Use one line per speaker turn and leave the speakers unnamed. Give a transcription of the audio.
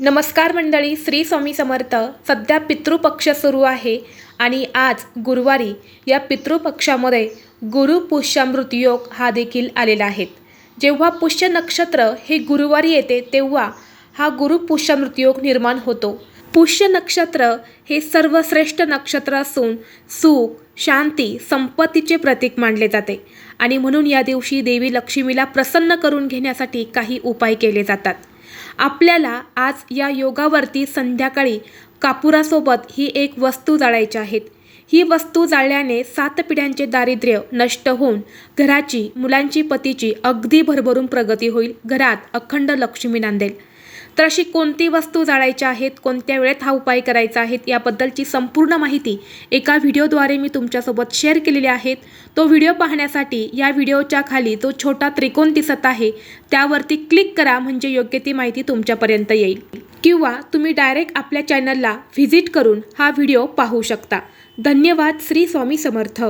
नमस्कार मंडळी श्री स्वामी समर्थ. सध्या पितृपक्ष सुरू आहे आणि आज गुरुवारी या पितृपक्षामध्ये गुरु पुष्यामृत योग हा देखील आलेला आहे. जेव्हा पुष्य नक्षत्र हे गुरुवारी येते तेव्हा हा गुरु पुष्यामृत योग निर्माण होतो. पुष्य नक्षत्र हे सर्वश्रेष्ठ नक्षत्र असून सुख शांती संपत्तीचे प्रतीक मानले जाते आणि म्हणून या दिवशी देवी लक्ष्मीला प्रसन्न करून घेण्यासाठी काही उपाय केले जातात. आपल्याला आज या योगावरती संध्याकाळी कापुरासोबत ही एक वस्तू जाळायची आहेत ही वस्तू जाळल्याने सात पिढ्यांचे दारिद्र्य नष्ट होऊन घराची मुलांची पतीची अगदी भरभरून प्रगती होईल. घरात अखंड लक्ष्मी नांदेल. तर अशी कोणती वस्तू जाळायच्या आहेत कोणत्या वेळेत हा उपाय करायचा आहे याबद्दलची संपूर्ण माहिती एका व्हिडिओद्वारे मी तुमच्यासोबत शेअर केलेली आहेत तो व्हिडिओ पाहण्यासाठी या व्हिडिओच्या खाली तो छोटा त्रिकोण दिसत आहे. त्यावरती क्लिक करा म्हणजे योग्य ती माहिती तुमच्यापर्यंत येईल. किंवा तुम्ही डायरेक्ट आपल्या चॅनलला व्हिजिट करून हा व्हिडिओ पाहू शकता. धन्यवाद श्री स्वामी समर्थ.